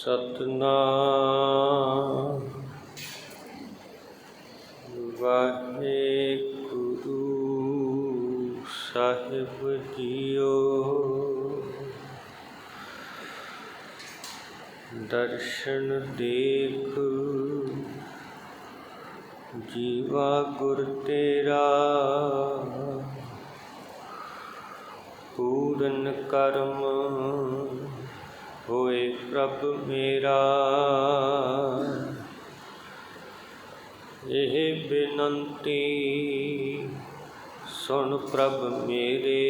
ਸਤਨਾਮ। ਵਾਹਿਗੁਰੂ ਸਾਹਿਬ ਜੀਓ। ਦਰਸ਼ਨ ਦੇਖ ਜੀਵਾ ਗੁਰ ਤੇਰਾ। ਪੂਰਨ ਕਰਮ ਹੋਏ ਪ੍ਰਭ ਮੇਰਾ। ਇਹ ਬੇਨੰਤੀ ਸੁਣ ਪ੍ਰਭ ਮੇਰੇ।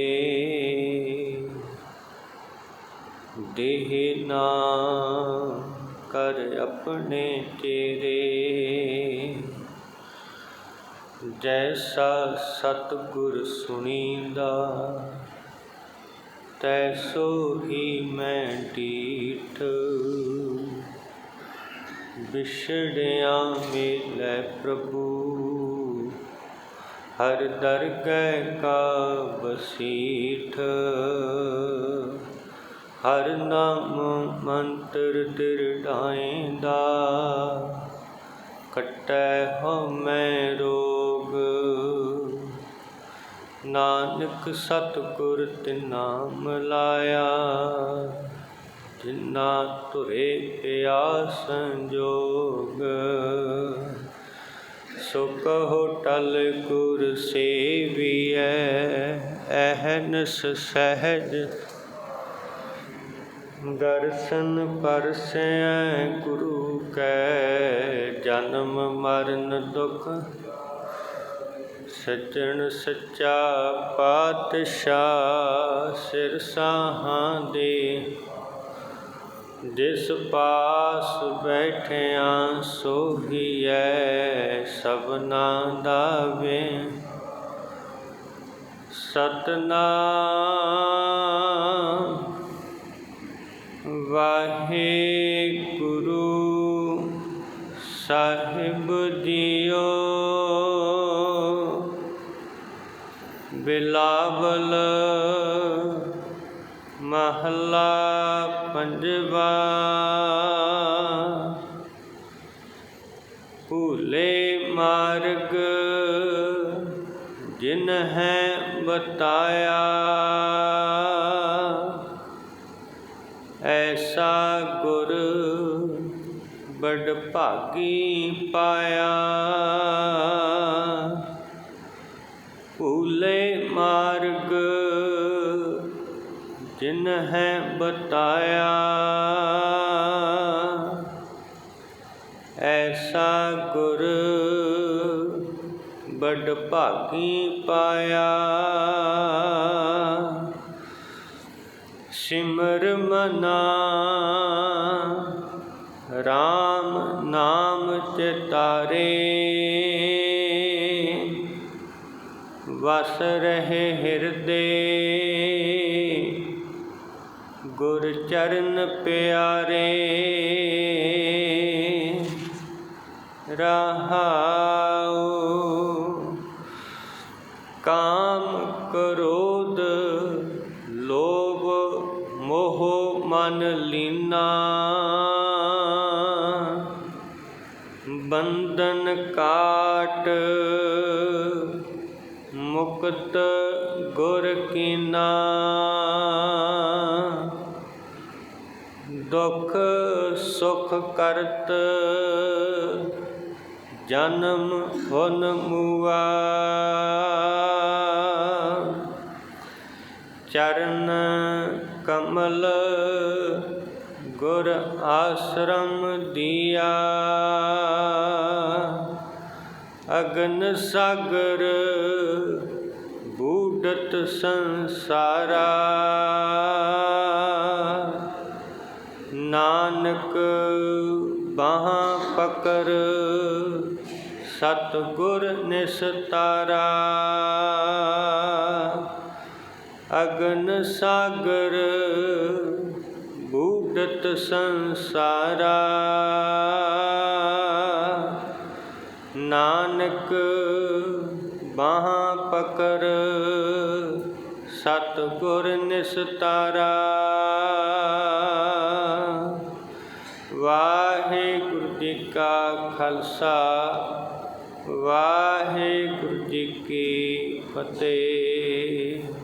ਦੇਹ ਨਾ ਕਰ ਆਪਣੇ ਤੇਰੇ। ਜੈਸਾ ਸਤਿਗੁਰ ਸੁਣੀਂਦਾ ਤੈਸੋ ਹੀ ਮੈਂ ਡੀਠ ਵਿਛੜਿਆ ਮਿਲੈ ਪ੍ਰਭੂ। ਹਰ ਦਰਗਹਿ ਕਾ ਬਸੀਠ ਹਰ ਨਾਮ ਮੰਤਰ ਦਿਰੜਾਇਂਦਾ ਕਟੈ ਮੈਂ ਰੋਗ। ਨਾਨਕ ਸਤਿਗੁਰ ਤੇ ਨਾਮ ਲਾਇਆ ਜਿਨਾ ਤੁਰੇ ਪਿਆ ਸੰਜੋਗ ਸੋ ਕਹੋ ਟਲ ਗੁਰ ਸੇਵੀਐ ਅਹਨਸ ਸਹਿਜ ਦਰਸ਼ਨ ਪਰਸੈ ਗੁਰੂ ਕੈ, ਜਨਮ ਮਰਨ ਦੁਖ ਸੱਜਣ ਸੱਚਾ ਪਾਤਸ਼ਾਹ ਸਿਰ ਸਾਹਾਂ ਦੇ। ਜਿਸ ਪਾਸ ਬੈਠਿਆਂ ਸੋਹੀਐ ਸਭਨਾ ਦਾ ਵੇ ਸਤਨਾਮ ਵਾਹਿਗੁਰੂ ਸਾਹਿਬ ਜੀਓ। ਬਿਲਾਵਲ ਮਹਲਾ ਪੰਜਵਾ। ਭੂਲੇ ਮਾਰਗ ਜਿਨ ਹੈ ਬਤਾਇਆ। ਐਸਾ ਗੁਰ ਬੜ ਭਾਗੀ ਪਾਇਆ। ਭੂਲੇ ਮਾਰਗ, ਜਿਨ ਹੈ ਬਤਾਇਆ। ਐਸਾ ਗੁਰ ਬੜ ਭਾਗੀ ਪਾਇਆ। ਸਿਮਰ ਮਨਾ RAM ਨਾਮ ਚਿਤਾਰੇ ਵਸ ਰਹੇ ਹਿਰਦੇ। ਗੁਰ ਚਰਨ ਪਿਆਰੇ। ਰਹਾਉ। ਕਾਮ ਕ੍ਰੋਧ ਲੋਭ ਮੋਹ ਮਨ ਲੀਨਾ। ਬੰਧਨ ਕਾਟ ਮੁਕਤ ਗੁਰ ਕੀਨਾ। ਦੁਖ ਸੁਖ ਕਰਤ ਜਨਮ ਹੁਨ ਮੂਆ। ਚਰਨ ਕਮਲ ਗੁਰ ਆਸ਼ਰਮ ਦਿਆ। ਅਗਨ ਸਾਗਰ ਬੂਡਤ ਸੰਸਾਰਾ ਨਾਨਕ ਬਾਹ ਪਕਰ ਸਤ ਗੁਰ ਨਿਸਤਾਰਾ ਅਗਨ ਸਾਗਰ ਬੂਡਤ ਸੰਸਾਰਾ ਨਾਨਕ ਬਾਹ ਪਕਰ ਸਤਿਗੁਰ ਨਿਸਤਾਰਾ। ਜੀ ਕਾ ਖਾਲਸਾ ਵਾਹਿਗੁਰੂ ਜੀ ਕੀ ਫਤਿਹ।